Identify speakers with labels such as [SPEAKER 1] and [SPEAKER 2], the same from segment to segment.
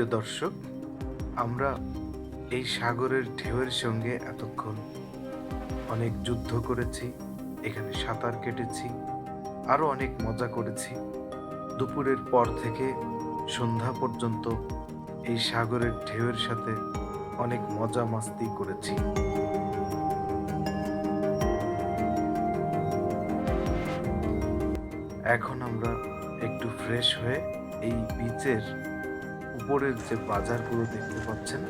[SPEAKER 1] প্রিয় দর্শক, আমরা এই সাগরের ঢেউয়ের সঙ্গে এতক্ষণ অনেক যুদ্ধ করেছি, এখানে সাঁতার কেটেছি আরও অনেক মজা করেছি। দুপুরের পর থেকে সন্ধ্যা পর্যন্ত এই সাগরের ঢেউয়ের সাথে অনেক মজা মাস্তি করেছি। এখন আমরা একটু ফ্রেশ হয়ে এই বিচের উপরের যে বাজারগুলো দেখতে পাচ্ছেন,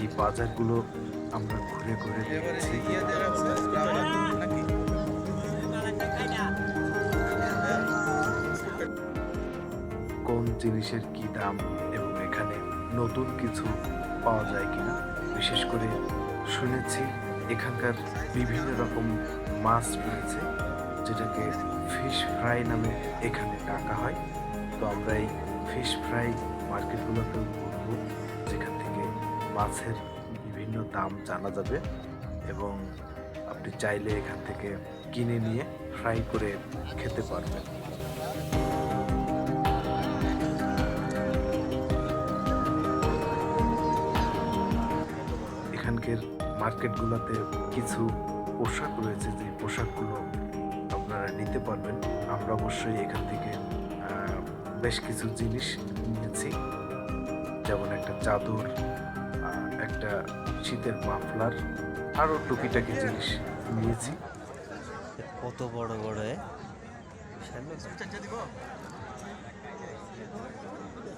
[SPEAKER 1] এই বাজারগুলো আমরা ঘুরে ঘুরে দেখছি। কোন জিনিসের কি দাম এবং এখানে নতুন কিছু পাওয়া যায় কিনা, বিশেষ করে শুনেছি এখানকার বিভিন্ন রকম মাছ রয়েছে, যেটাকে ফিশ ফ্রাই নামে এখানে ডাকা হয়। তো আমরা এই ফিশ ফ্রাই মার্কেটগুলোতে ঘুরবো, যেখান থেকে মাছের বিভিন্ন দাম জানা যাবে এবং আপনি চাইলে এখান থেকে কিনে নিয়ে ফ্রাই করে খেতে পারবেন। এখানকার মার্কেটগুলোতে কিছু পোশাক রয়েছে, যে পোশাকগুলো আপনারা নিতে পারবেন। আমরা অবশ্যই এখান থেকে বেশ কিছু জিনিস নিয়েছি। যেমন একটা চাদর একটা শীতের মাফলার আরও টুকিটাকি জিনিস নিয়েছি।
[SPEAKER 2] কত বড় বড়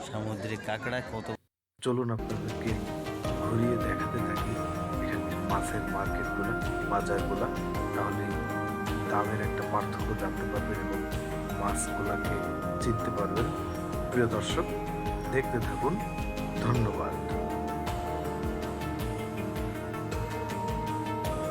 [SPEAKER 2] সামুদ্রিক কাঁকড়া কত
[SPEAKER 1] চলুন আপনাদেরকে ঘুরিয়ে দেখাতে থাকি এখানে মাছের মার্কেটগুলো বাজারগুলো। তাহলে দামের একটা পার্থক্য জানতে পারবেন এবং মাছগুলোকে চিনতে পারবেন। প্রিয় দর্শক দেখতে থাকুন। ধন্যবাদ।